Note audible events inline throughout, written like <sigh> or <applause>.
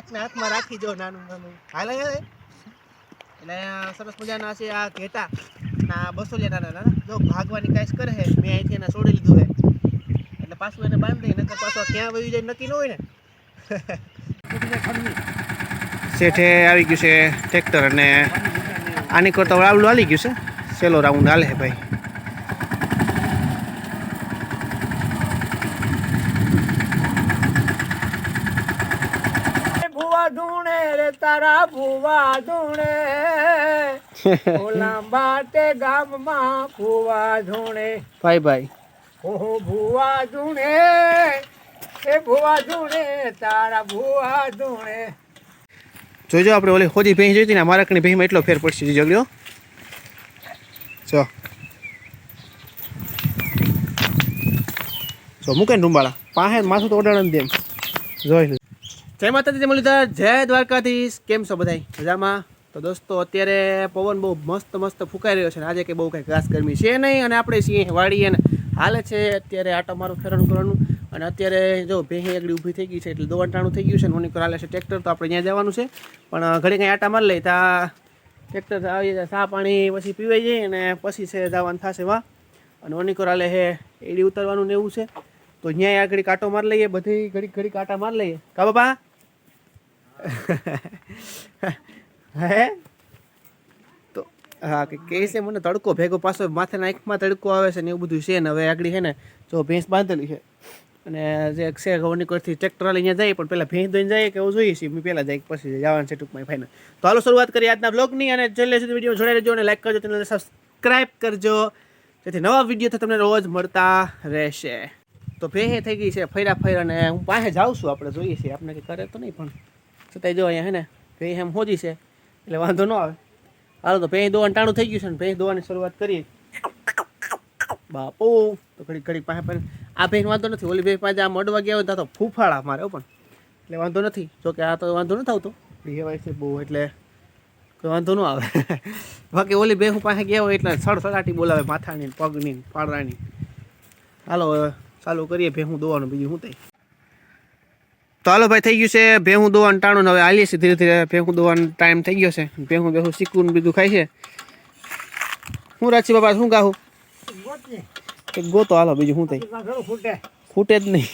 એકના હાથમાં રાખી જો નાનું નાનું. હાલે એટલે સરસ મજાના છે આ ઘેટા. ના બસો લેટા નાના જો ભાગવાની કાંઈ કરે છે મેં અહીંથી એને છોડી લીધું છે એટલે પાછું એને બાંધી નકર પાછો ક્યાં વયું જાય નક્કી ન હોય ને. શેઠે આવી ગયું છે ટ્રેક્ટર અને આની કરતા રાઉન્ડ હાલી ગયું છે. સેલો રાઉન્ડ હાલે ભાઈ ભુવા ધૂણે રે તારા ભુવા ધૂણે. <laughs> ઓલા બાટે ગામમાં ભુવા ધૂણે. ભાઈ ભાઈ. ઓહો ભુવા ધૂણે. એ ભુવા ધૂણે તારા ભુવા ધૂણે. જોજો આપણે ઓલી હોજી ભેંસ જોઈતી ને મારા મારકની ભેંસમાં એટલો ફેર પડશે જગડ્યો જો. ચો મૂકે ને રૂંબાળા પાસે માથું તો ઓડાણ દેમ. જોઈ જય માતાજી, જય મુરલીધર, જય દ્વારકાધીશ. કેમ છો બધાય? મજામાં? તો દોસ્તો, અત્યારે પવન બહુ મસ્ત મસ્ત ફૂંકાઈ રહ્યો છે આજે કે બહુ કંઈ ઘાસ ગરમી છે નહીં અને આપણે સિંહ વાડીએ ને હાલે છે અત્યારે આટો મારું ફેરવાનું કરવાનું. અને અત્યારે જો ભેહી આગળ ઊભી થઈ ગઈ છે એટલે દોવાટાણું થઈ ગયું છે ને ઓની છે ટ્રેક્ટર, તો આપણે ત્યાં જવાનું છે. પણ ઘડી કંઈ આટા મારી લઈ ત્યાં ટ્રેક્ટર આવી જાય સા પાણી પછી પીવાઈ જાય અને પછી છે જવાનું થશે, વાહ. અને ઓનીકોર હાલે હે એડી ઉતરવાનું ને એવું છે. તો ત્યાં આગળ કાંટો મારી લઈએ, બધી ઘડી ઘડી કાંટા મારી લઈએ. કા બાપા? હે? તો, હા, કે કહે છે મને, તડકો ભેગો પાછો માથે આંખમાં તડકો આવે છે ને એવું બધું છે ને, હવે આગળ છે ને, જો ભેંસ બાંધેલી છે. અને જે છે ગવર્નિકોરથી ટ્રેક્ટર અહીંયા જાય, પણ પહેલાં ભેંસ દોઈને જાય કે એવું જોઈએ છીએ પહેલાં જાય પછી જવાનું છે ટૂંકમાં ફાઇનલ તો હાલો, શરૂઆત કરીએ આજના બ્લોગની અને છેલ્લે સુધી વીડિયો જોડાઈ રહેજો અને લાઈક કરજો, ચેનલને સબસ્ક્રાઈબ કરજો. જેથી નવા વીડિયો તો તમને રોજ મળતા રહેશે. તો ભેહે થઈ ગઈ છે, ફર્યા ફર્યા અને હું પાસે જાઉં છું, આપણે જોઈએ છીએ. આપણે કંઈ કરે તો નહીં પણ. છતાંય જો અહીંયા હે ને ભેંસ એમ હોજી છે એટલે વાંધો ન આવે. હાલો તો ભેંસ દોવાનું ટાણું થઈ ગયું છે ને ભેંસ દોવાની શરૂઆત કરીએ. બાપુ તો ઘડીક ઘડીક પાસે પણ આ ભેંસ વાંધો નથી ઓલી ભેંસ પાસે આ મડવા ગયા હોય તો ફૂફાળા મારે પણ એટલે વાંધો નથી. જોકે આ તો વાંધો નથી આવતો. રિહેવાય છે બહુ એટલે કોઈ વાંધો ન આવે. <laughs> બાકી ઓલી ભેહ પાસે ગયા હોય એટલે સડસડાટી બોલાવે માથાની પગની પાડરાની હાલો ચાલુ કરીએ ભેહું દોવાનું બીજું શું થાય? તો હાલો ભાઈ થઈ ગયું છે ભેહું દોવાનું ટાણું હવે હાલીએ છીએ ધીરે ધીરે. ભેહું દોવાનો ટાઈમ થઈ ગયો છે. ભેહું ભેહું શીખવું બીજું ખાય છે. હું રાચી બાપા શું ગાહું? ગોતો હાલો બીજું શું થાય? ફૂટે જ નહીં.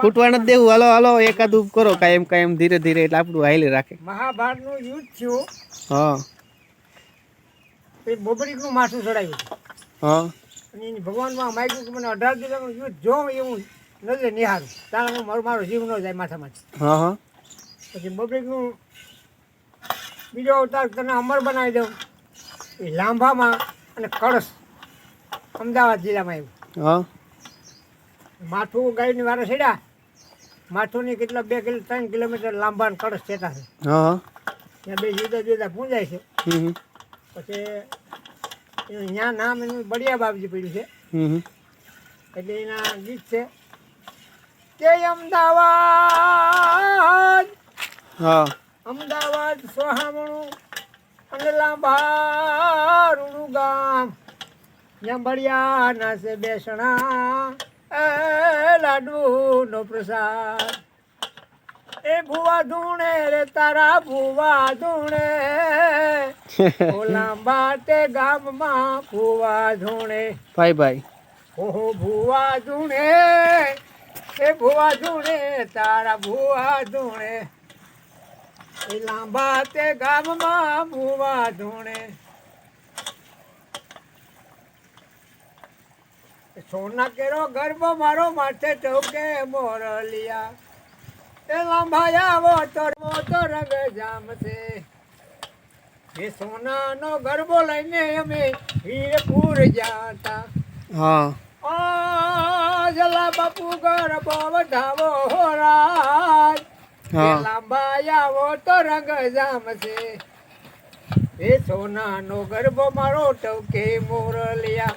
ફૂટવા નથી દેવું. હાલો હાલો એકાદું કરો કાયમ કાયમ ધીરે ધીરે એટલે આપણું હાઈલી રાખે. મહાભારતનું યુદ્ધ થયું. હા. એ બોબડીકનું માથું ચડાવ્યું. હા. અને એની ભગવાનમાં માગ્યું કે મને અઢાર દિવસનું યુદ્ધ જો એવું નજરે નિહારું તારે મારું મારો જીવ ન જાય માથામાં હા હા. પછી બબરીકનું બીજો અવતાર તને અમર બનાવી દઉં. એ લાંભામાં અને કળશ અમદાવાદ જિલ્લામાં આવ્યું. હા. માથું ગાયની વારે છેડ્યા માથુંની કેટલા બે કિલો ત્રણ કિલોમીટર લાંબા કળશ થતા છે ત્યાં બે જુદા જુદા પૂંજાય છે. પછી ત્યાં નામ એનું બળિયા બાબજી પડ્યું છે. એટલે એના ગીત છે. કે અમદાવાદ. હા. અમદાવાદ સોહામણું અને લાંબારુનું ગામ ત્યાં બળિયા નાસે બેસણા. એ લાડુનો પ્રસાદ. એ ભુવા ધૂણે રે તારા ભુવા ધૂણે. <laughs> લાંબા તે ગામમાં ભુવા ધૂણે. ભાઈ ભાઈ. ઓહો ભુવા ધૂણે. એ ભુવા ધૂણે, તારા ભુવા ધૂણે. એ લાંબા તે ગામમાં ભુવા ધૂણે. સોના કેરો ગર્ભ મારો માથે ચોકે મોરલિયા. એ લાંભાયા વો તો મોટો રંગ જામશે એ સોનાનો ગરબો લઈને અમે વીરપુર જાતા. હા. જલા બાપુ ગરબો વધાવો રાજ. લાંબા લાંબાયાવો તો રંગ જામશે એ સોનાનો ગરબો મારો ટવકે મોરલિયા.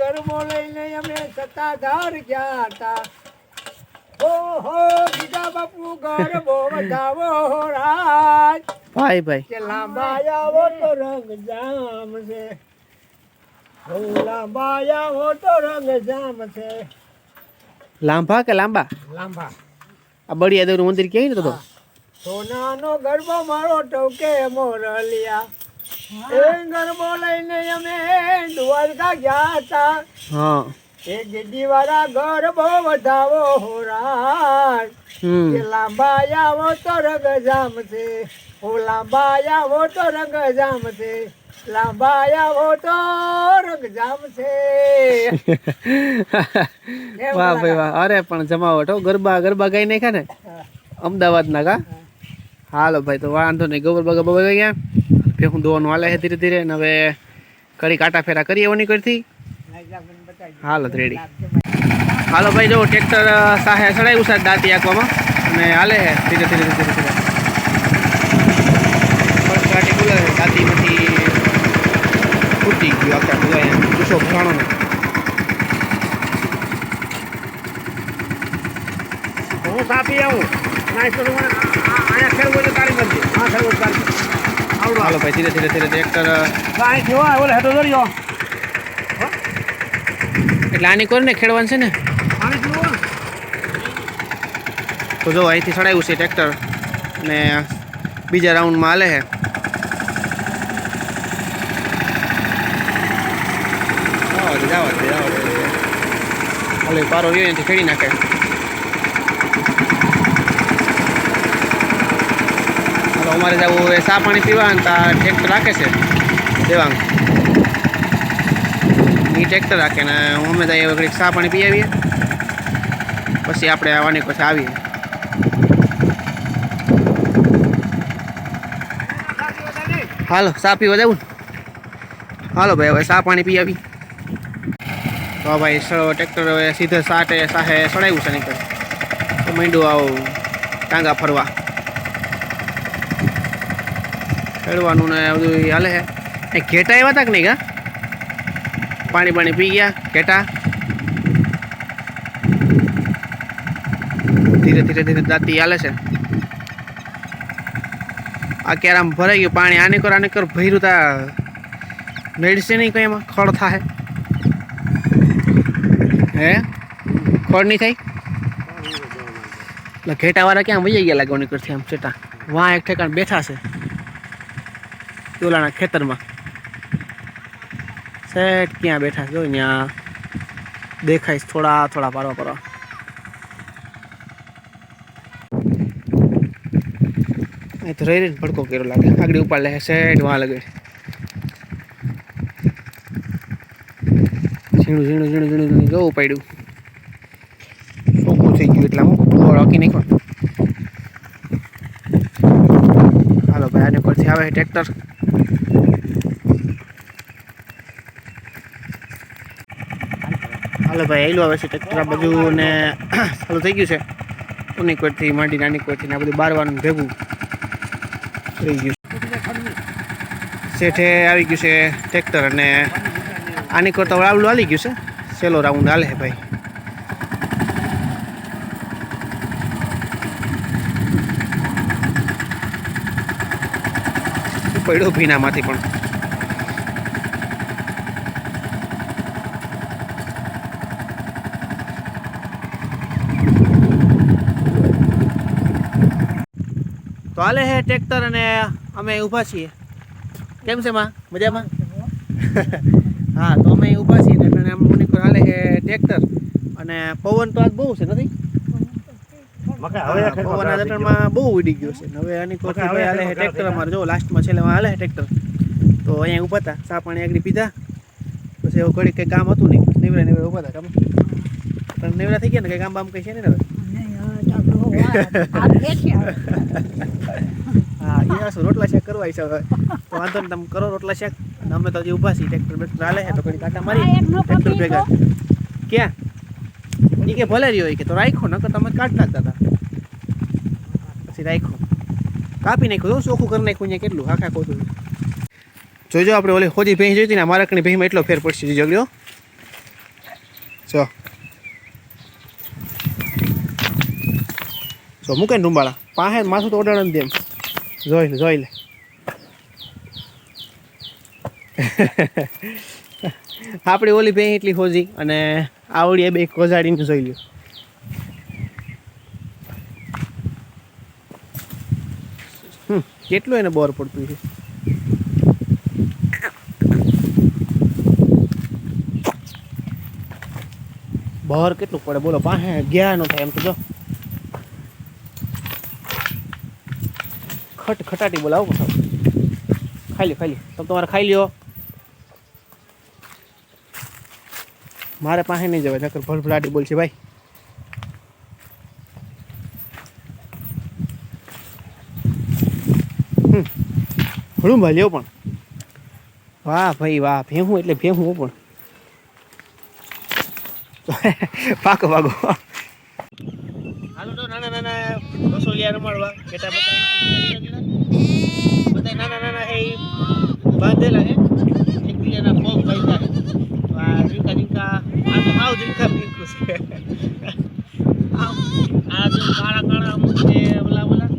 ગરબો લઈને અમે સત્તાધાર ગયા હતા. ઓહો બીજા બાપુ ગરબો વધાવો રાજ. ભાઈ ભાઈ. લાંબા લાંબાયાવો તો રંગ જામશે ઓ લાંબાયાવો તો રંગ જામશે લાંભા કે લાંબા? લાંબા. આ બળિયા દેવનું મંદિર કેવી ને તો? સોનાનો ગરબો મારો ટોકે મોરલિયા એ ગરબો લઈને અમે દ્વારકા ગયા હતા. હા. એ ગીડી વાળા ગરબો વધાવો હોરાય. કે લાંબા આવો તો રંગ જામશે ઓ લાંબા આવો તો રંગ જામશે લાંબા રંગ <laughs> વાહ ભાઈ વાહ. અરે પણ જમાવટ હો ગરબા ગરબા ગાઈ નાખ્યા ને? અમદાવાદના કા? હાલો ભાઈ તો વાંધો નહીં. ગોબર બગા બગા ગયા. ભેગું દોવાનું હાલે છે ધીરે ધીરે ને હવે કડી કાંટા ફેરા કરીએ એવો કરતી હાલો રેડી હાલો ભાઈ જો ટ્રેક્ટર સાહે ચડાવ્યું છે દાંતી આંકવામાં. અને હાલે છે ધીરે ધીરે ધીરે ધીરે. બોલે દાંતીમાંથી ફૂટી ગયું આખા બધા અહીંયા ફાણો ને હું સાપી આવું અહીંયા ખેડવું એટલે તારી મરજી હા ખેડવું તારી હાલો ભાઈ ધીરે ધીરે ધીરે ટ્રેક્ટર અહીં થયો ઓલે હેઠો દરિયો એટલે આની કોરને ખેડવાનું છે ને તો જો અહીંથી ચડાવ્યું છે ટ્રેક્ટર ને બીજા રાઉન્ડમાં હાલે છે જવા દે, જવા દે, જવા દે. એ પારો રહ્યો એનાથી ખેડી નાખે હાલો અમારે જવું હવે ચા પાણી પીવા ને તા ટ્રેક્ટર રાખે છે દેવાંગ એ ટ્રેક્ટર રાખે ને અમે તો ઘડીક ચા પાણી પી આવીએ પછી આપણે આવવાની પછી આવીએ હાલો ચા પીવા જવું? હાલો ભાઈ હવે સા પાણી પી આવી તો ભાઈ સળો ટ્રેક્ટર હવે સીધે સાટે સાહે સડાવ્યું છે નીકળ તો. માંડ્યું આવું ટાંગા ફરવા. ખેડવાનું ને બધું હાલે છે. એ ઘેટા એવા હતા કે નહીં ગા? પાણી પાણી પી ગયા, ઘેટા. ધીરે ધીરે ધીરે દાંતી હાલે છે. આ ક્યારે આમ ભરાઈ ગયું, પાણી આને કર આને કર ભર્યું તા. નડશે નહીં કઈ એમાં, ખડ થાય હે? ખોડ નહીં થાય એટલે ઘેટાવાળા ક્યાં વહી ગયા લાગવાની કરતી આમ ચેટા વાં એક ઠેકાણ બેઠા છે. ચોલાના ખેતરમાં. સેટ ક્યાં બેઠા જો ત્યાં દેખાય થોડા થોડા પારવા પારવા એ તો રહી રહીને ભડકો કર્યો લાગે. આગળ ઉપાડ લે. સેટ વાં લગે ઝીણું ઝીણું ઝીણું ઝીણું ઝીણું જોવું પડ્યું. સોખું થઈ ગયું એટલે હું નહીં પણ હાલો ભાઈ, આને પરથી આવે ટ્રેક્ટર. હાલો ભાઈ આવેલું આવે છે ટ્રેક્ટર. આ બધું ને ચાલુ થઈ ગયું છે. ઉની કોઈથી, માંડી નાની કોઈથી, ને આ બધું બારવાનું ભેગું થઈ ગયું છે. શેઠે આવી ગયું છે ટ્રેક્ટર અને આની કરતા રાઉન્ડ હાલી ગયું છે. સેલો રાઉન્ડ હાલે ભાઈ. પડ્યો ભીનામાંથી પણ. તો હાલે છે ટ્રેક્ટર અને અમે ઊભા છીએ. કેમ છે માં? મજામાં? <laughs> હા તો અમે ઊભા છીએ ને એટલે આમ મુનિકોર હાલે છે ટ્રેક્ટર અને પવન તો આજ બહુ છે નથી? જટણમાં બહુ ઉડી ગયો છે. હવે આની કોથી ભાઈ હાલે છે ટ્રેક્ટર અમારે. જો લાસ્ટમાં છેલ્લે હાલે છે ટ્રેક્ટર તો અહીંયા ઊભા હતા પાણી આગળ પીધા. પછી એવું ઘડી કંઈ કામ હતું નહીં. નેવરા નેવરા ઊભા હતા કામ પણ નેવરા થઈ ગયા ને કંઈ કામ બામ કંઈ છે ને હવે હા એ શું રોટલા શેક કરવા છે હવે. તો વાંધો નહીં તમે કરો રોટલા શેક. અમે તો હજી ઊભા છીએ ટ્રેક્ટર બેક્ટર હાલે છે તો ઘડી કાંટા મારી ટ્રેક્ટર ભેગા. ક્યાં? એ કે ભલે રહ્યો કે તો રાખ્યો નકર તમે કાઢ નાખતા હતા. પછી રાખ્યો. કાપી નાખ્યું જો ચોખ્ખું કરી નાખ્યું અહીંયા કેટલું? આખા ખોતું જોજો આપણે ઓલી ખોજી ભેંસ જોઈતી ને મારા કણી ભેંસમાં એટલો ફેર પડશે જગડ્યો જો. જો મૂકે ને રૂંબાળા પાસે માથું તો ઓડાડે દે એમ જોઈ લે જોઈ લે. <laughs> આપણી ઓલી ભાઈ એટલી ખોજી અને આવડી બે ખોજાડીને જોઈ લ્યો. કેટલું એને બોર પડતું છે? બહાર કેટલું પડે? બોલો પાસે ગયા નો થાય એમ તો જો. ખટ ખટાટી બોલાવો ખાઈ લ્યો ખાઈ લ્યો તમે તમારે ખાઈ લ્યો. મારે પાસે નહીં જવાય, નકર ભરભરાટી બોલશે, ભાઈ. હમ. ભાઈ લેવો પણ. વાહ ભાઈ, વાહ. ભેહું એટલે ભેહું પણ. <laughs> પાકો પાકો. હાલો તો નાના નાના બસોલિયા રમાડવા. બેટા બધા નાના નાના એ બાંધેલા હે. એકબીજાના પગ તો આ ઝીંકા ઝીંકા આ તો હાવ ઝીંકા ભીંકું છે. આ જો કાળા કાળા અમુક છે ઓલા ઓલા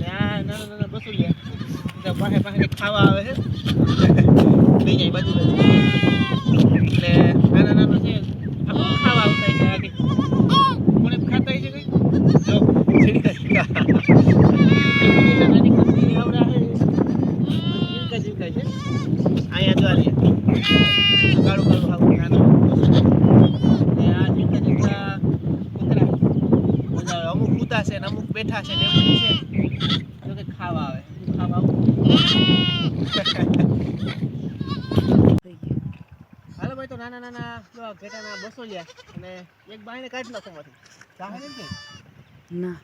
નાના નાના બસોલિયા બધા પાસે પાસે ખાવા આવે છે. બે જાય બાજુ બાજુ એટલે નાના નાના છે આમ ખાવા આવતા છે આ કંઈક કોણે ખાતા છે કંઈક જો ઝીંકા ઝીંકા નાની કસરી આવડા છે ઝીંકા ઝીંકા છે અહીંયા જો આ રહ્યા કાળું કાળું હાવ નાનું ને આ ઝીંકા ઝીંકા કૂતરા મજા આવે અમુક કૂતા બેઠા છે ને એવું બધું છે. જો કે ખાવા આવે. ખાવા આવું. હાલો ભાઈ તો નાના નાના ઘેટાના બસો લ્યા. અને એક બાઈને કાઢી નાખો માંથી ને કે? ના.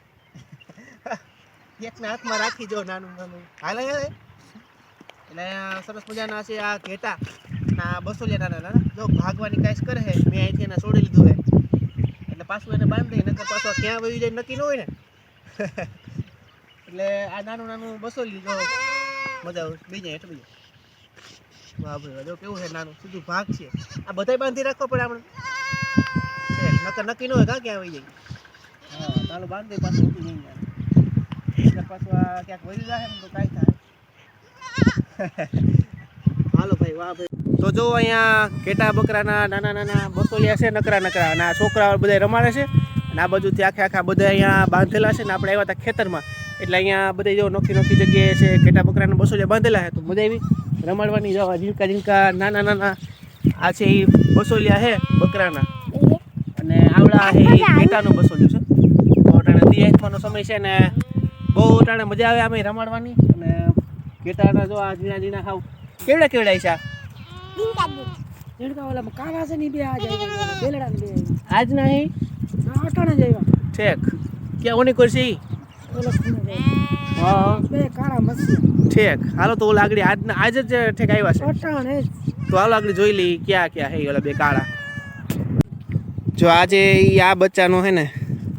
એકના હાથમાં રાખી જો નાનું નાનું. હાલે હાલે. એટલે સરસ મજાના છે આ ઘેટા. ના બસો લ્યા નાના નાના. જો ભાગવાની કાંઈ કરે છે મેં અહીંથી એને છોડી લીધું છે એટલે પાછું એને બાંધી નકર પાછો ક્યાં વહી જાય નક્કી ન હોય ને. એટલે આ નાનું નાનું બસો લીધો મજા આવે. બીજા હેઠ બીજા વાહ ભાઈ જો કેવું છે નાનું. સીધું ભાગ છે. આ બધાય બાંધી રાખવા પડે આપણે. નકર નક્કી ન હોય કાં ક્યાં વહી જાય. હા ચાલો બાંધી, પાછું નહીં જાય એટલે પાછું આ ક્યાંક વળી જાય ને તો કાંઈ થાય. હાલો ભાઈ, વાહ ભાઈ. તો જો અહીંયા ઘેટા બકરાના નાના નાના બસોલિયા છે, નકરા નકરા. અને આ છોકરાઓ બધા રમાડે છે. અને આ બાજુથી આખે આખા બધા અહીંયા બાંધેલા છે ને આપણે આવ્યા હતા ખેતરમાં. એટલે અહીંયા બધે જો નોખી નોખી જગ્યાએ છે ઘેટા બકરાના જે બાંધેલા છે તો મજા આવી. રમાડવાની જવા ઝીણકા ઝીણકા નાના નાના આ છે એ બસોલિયા છે બકરાના. અને આવડા છે એ ઘેટાનું બસોલિયું છે. તો અટાણે દિયાનો સમય છે ને બહુ અટાણે મજા આવે આમે રમાડવાની. અને ઘેટાના જો આ ઝીણા ઝીણા ખાવ કેવડા કેવડા છે આ? ઝીણકા ઓલા કાળા છે ને બે આ જાય ને બે આજ નહીં આ જ આવ્યા. ઠેક. ક્યાં ઓની કરશે હા. બે કાળા મસી ઠેક. હાલો તો ઓલા આગળ આજ આજ જ ઠેક આવ્યા છે. અટાણે જ. તો હાલો આગળ જોઈ લઈ ક્યાં ક્યાં હે ઓલા બે કાળા. જો આજે ઈ આ બચ્ચાનો હે ને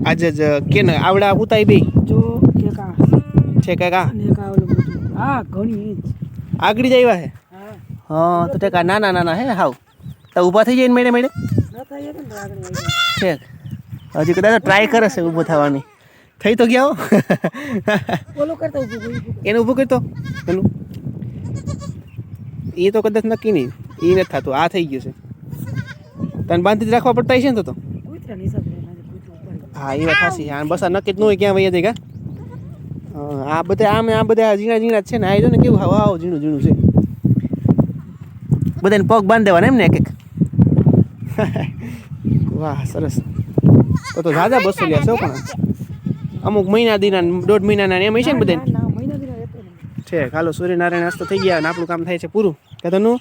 આજે જ કે ને આવડા ઉતાઈ બે જો એક આ ઠેક કા? એક આ ઓલું બધું. હા ઘણી આગળ જ આવ્યા હે? હા. તો ઠેકા આ નાના નાના હે હાવ. તો ઊભા થઈ જાય ને મેડે મેડે ન ને ઠેક. હજી કદાચ ટ્રાય કરે છે ઊભો થવાની. થઈ તો ગયા હો. કરતા. એને ઊભો કરતો પેલું. એ તો કદાચ નક્કી નહીં. એ નથી થતું. આ થઈ ગયું છે. તને બાંધી જ રાખવા પડતા છે ને તો. હા એ વાત સાચી આ બસ આ નક્કી જ ન હોય ક્યાં વૈયા જાય કા આ બધા આમ આ બધા ઝીણા ઝીણા છે ને. આ જો ને કેવું હાવ હાવ ઝીણું ઝીણું છે. બધાને પગ બાંધી દેવાના એમ ને એક એક. <laughs> વાહ સરસ. તો તો ઝાઝા બસો લે છે પણ. અમુક મહિના દીના દોઢ મહિનાના એમ હશે ને બધા છે હાલો સૂર્યનારાયણ નાસ્તો થઈ ગયા અને આપણું કામ થાય છે પૂરું. કે તનું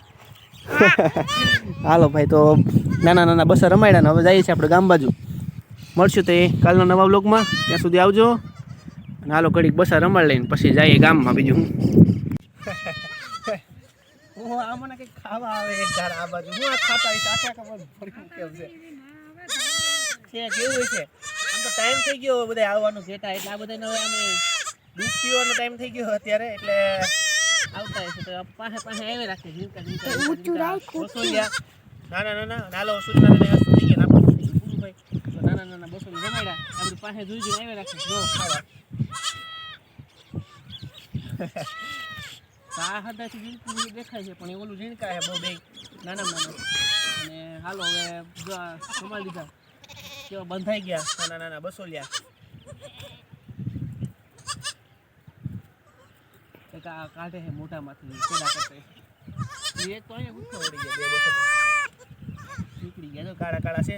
<laughs> હાલો ભાઈ તો નાના નાના બસા રમાડ્યા ને હવે જઈએ છીએ આપણે ગામ બાજુ. મળશું તો કાલના નવા બ્લોગમાં ત્યાં સુધી આવજો. અને હાલો ઘડીક બસા રમાડ લઈને પછી જઈએ ગામમાં બીજું. <laughs> હું હું કંઈક ખાવા આવે આ બાજુ. હું આ ખાતા આખા કેમ છે? છે કેવું છે? આમ તો ટાઈમ થઈ ગયો બધા આવવાનું ઘેટા એટલે આ બધાને હવે અમે દૂધ પીવાનો ટાઈમ થઈ ગયો અત્યારે એટલે આવતા હશે. તો પાસે પાસે આવી રાખે જીવતા જીવતા નાના નાના નાલો સૂચના વસ્તુ થઈ ગયા આપણે પૂરું ભાઈ. તો નાના નાના બસોલી રમાડ્યા. આપણી પાસે જોઈ જોઈને આવી રાખે. જો ખાવા. આ હદાથી દેખાય છે પણ એ ઓલું ઝીણકા છે બહુ બે નાના નાના. અને હાલો હવે જો આ સંભાળી લીધા. કેવા બંધાઈ ગયા. નાના નાના બસોલિયા કા- કાઢે છે મોઢામાંથી પેડા કરતા એ તો અહીંયા ગુસ્સો વળી ગયા, બે બસો. નીકળી ગયા તો કાળા કાળા છે.